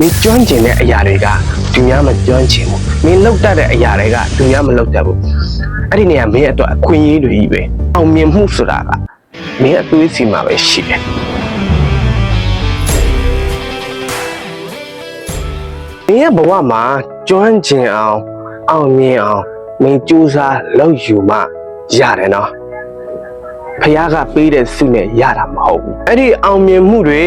မင်းကျွမ်းကျင်တဲ့အရာတွေကသူများမကျွမ်းကျင်ဘူးမင်းလောက်တတ်တဲ့အရာတွေကသူများမလောက်တတ်ဘူးအဲ့ဒီနေရာမင်းအတွက်အခွင့်အရေးတွေကြီးပဲအောင်မြင်မှုဆိုတာကမင်းအသွေးစီမှာပဲရှိတယ်မင်းရဲ့ဘဝမှာကျွမ်းကျင်အောင်အောင်မြင်အောင်မင်းကြိုးစားလုပ်ယူမှရတယ်နော်ဖခင်ကပေးတဲ့စုနဲ့ရတာမဟုတ်ဘူးအဲ့ဒီအောင်မြင်မှုတွေ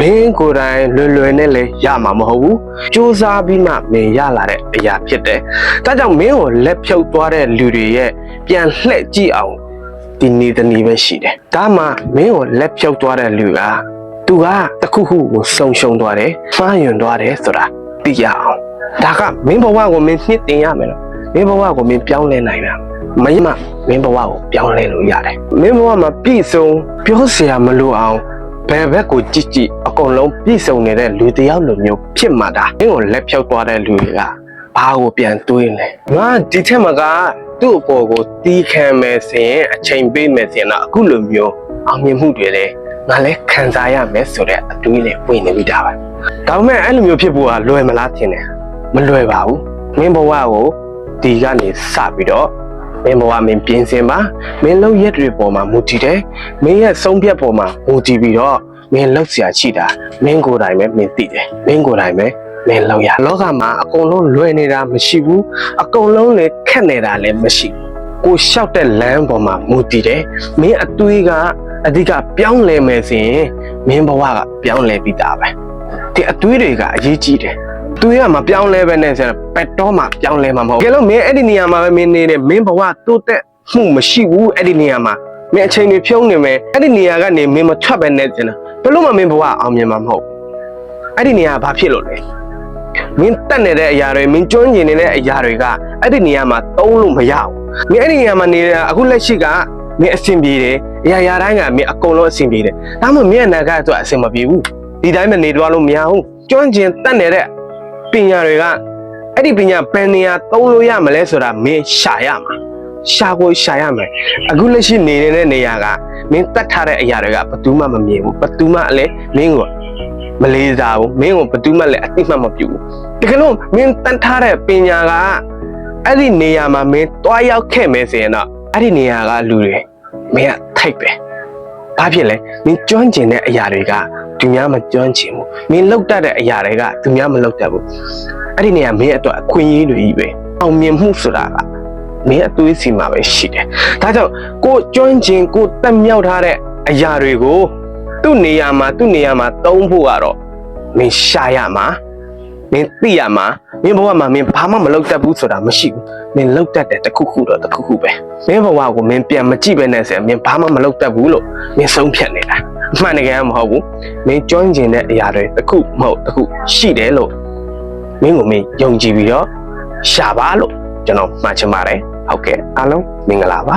မင်းကိုယ်တိုင်လွယ်လွယ်နဲ့လည်းရမှာမဟုတ်ဘူးစူးစမ်းပြီးမှမင်းရလာတဲ့အရာဖြစ်တယ်။ဒါကြောင့်မင်းကိုလက်ဖြုတ်သွားတဲ့လူတွေရဲ့ပြန်လှည့်ကြည့်အောင်ဒီနေတနည်းပဲရှိတယ်။ဒါမှမင်းကိုလက်ဖြုတ်သွားတဲ့လူကသူကတခုခုကိုဆုံရှုံသွားတယ်၊ဖားယွန်သွားတယ်ဆိုတာသိရအောင်။ဒါကမင်းဘဝကိုမင်းနှစ်တင်ရမယ်လို့မင်းဘဝကိုမင်းပြောင်းလဲနိုင်မှာမင်းမမင်းဘဝကိုပြောင်းလဲလို့ရတယ်။မင်းဘဝမှာပြည့်စုံပြောစရာမလိုအောင် ဘယ်ဘက်ကိုကြည့်ကြည့်အကုန်လုံးပြည့်စုံနေတဲ့လူတစ်ယောက်လိုမျိုးဖြစ်မှာဒါမင်းကိုလက်ဖြုတ်သွားတဲ့လူတွေကဘာကိုပြန်တွေးလဲငါဒီထက်မကသူ့အပေါ်ကိုတီးခံမယ်ဆိုရင်အချိန်ပေးမယ်ဆိုရင်တော့အခုလိုမျိုးအောင်မြင်မှုတွေလည်းငါလည်းခံစားရမယ်ဆိုတဲ့အတွေးနဲ့ဝင်နေပြီဒါပဲဒါပေမဲ့အဲ့လိုမျိုးဖြစ်ဖို့ကလွယ်မလားထင်တယ်မလွယ်ပါဘူးမင်းဘဝကိုဒီကနေစပြီးတော့ မင်းဘဝမင်းပြင်ဆင်ပါမင်းလောက်ရက်တွေပေါ်မှာမူတည်တယ်မင်းရဲ့ဆုံးဖြတ်ပေါ်မှာမူတည်ပြီးတော့မင်းလောက်စရာရှိတာမင်းကိုယ်တိုင်ပဲမင်းသိတယ်မင်းကိုယ်တိုင်ပဲမင်းလောက်ရလောကမှာအကုန်လုံးလွယ်နေတာမရှိဘူးအကုန်လုံးလည်းခက်နေတာလည်းမရှိဘူးကိုလျှောက်တဲ့လမ်းပေါ်မှာမူတည်တယ်မင်းအသွေးကအဓိကပြောင်းလဲမယ်ဆိုရင်မင်းဘဝကပြောင်းလဲပြီးသားပဲဒီအသွေးတွေကအရေးကြီးတယ် သူရမပြောင်းလဲပဲနဲ့ဆိုတော့ပက်တော့မှပြောင်းလဲမှာမဟုတ်ဘူး။ကဲလို့မင်းအဲ့ဒီနေရာမှာပဲမင်းနေတယ်မင်းဘဝတိုးတက်မှုမရှိဘူးအဲ့ဒီနေရာမှာမင်းအချိန်တွေဖြုံးနေမယ်အဲ့ဒီနေရာကနေမင်းမထွက်ပဲနဲ့ကျင်တာဘယ်လို့မှမင်းဘဝအောင်မြင်မှာမဟုတ်ဘူး။အဲ့ဒီနေရာဘာဖြစ်လို့လဲ။မင်းတက်နေတဲ့အရာတွေမင်းကျွမ်းကျင်နေတဲ့အရာတွေကအဲ့ဒီနေရာမှာသုံးလို့မရဘူး။မင်းအဲ့ဒီနေရာမှာနေတာအခုလက်ရှိကမင်းအဆင်ပြေတယ်။အရာရာတိုင်းကမင်းအကုန်လုံးအဆင်ပြေတယ်။ဒါမှမဟုတ်မင်းအနာဂတ်အတွက်အဆင်မပြေဘူး။ဒီတိုင်းပဲနေသွားလို့မရဘူး။ကျွမ်းကျင်တက်နေတဲ့ ပညာတွေကအဲ့ဒီပညာဘယ်နေရာသုံးလို့ရမလဲဆိုတာမင်းရှာရမှာရှာကိုရှာရမယ်အခုလက်ရှိနေနေတဲ့နေရာကမင်းတတ်ထားတဲ့အရာတွေကဘယ်သူမှမမြင်ဘူးဘယ်သူမှလည်းမင်းကိုမလေးစားဘူးမင်းကိုဘယ်သူမှလည်းအသိမှတ်မပြုဘူးတကယ်လို့မင်းတတ်ထားတဲ့ပညာကအဲ့ဒီနေရာမှာမင်းတွားရောက်ခဲ့မယ်ဆိုရင်တော့အဲ့ဒီနေရာကလူတွေမင်းကထိုက်ပဲဘာဖြစ်လဲမင်းကျွမ်းကျင်တဲ့အရာတွေက သူများမကျွမ်းကျင်ဘူးမင်းလောက်တတ်တဲ့အရာတွေကသူများမလောက်တတ်ဘူးအဲ့ဒီနေရာမင်းအတွက်အခွင့်အရေးတွေကြီးပဲအောင်မြင်မှုဆိုတာကမင်းအသွေးစီမှာပဲရှိတယ်ဒါကြောင့်ကိုကျွမ်းကျင်ကိုတက်မြောက်ထားတဲ့အရာတွေကိုသူ့နေရာမှာသူ့နေရာမှာသုံးဖို့ကတော့မင်းရှာရမှာမင်းသိရမှာမင်းဘဝမှာမင်းဘာမှမလုပ်တတ်ဘူးဆိုတာမရှိဘူးမင်းလုပ်တတ်တယ်တစ်ခုခုတော့တစ်ခုခုပဲမင်းဘဝကိုမင်းပြန်မကြည့်ပဲနဲ့ဆိုရင်မင်းဘာမှမလုပ်တတ်ဘူးလို့မင်းဆုံးဖြတ်နေတာ အမှန်တကယ်ကမဟုတ်ဘူးမင်းကျွမ်းကျင်တဲ့အရာတွေတစ်ခုမဟုတ်တစ်ခုရှိတယ်လို့မင်းကိုမင်းယုံကြည်ပြီးတော့ရှာပါလို့ကျွန်တော်မှတ်ချင်ပါတယ်ဟုတ်ကဲ့အားလုံးမင်္ဂလာပါ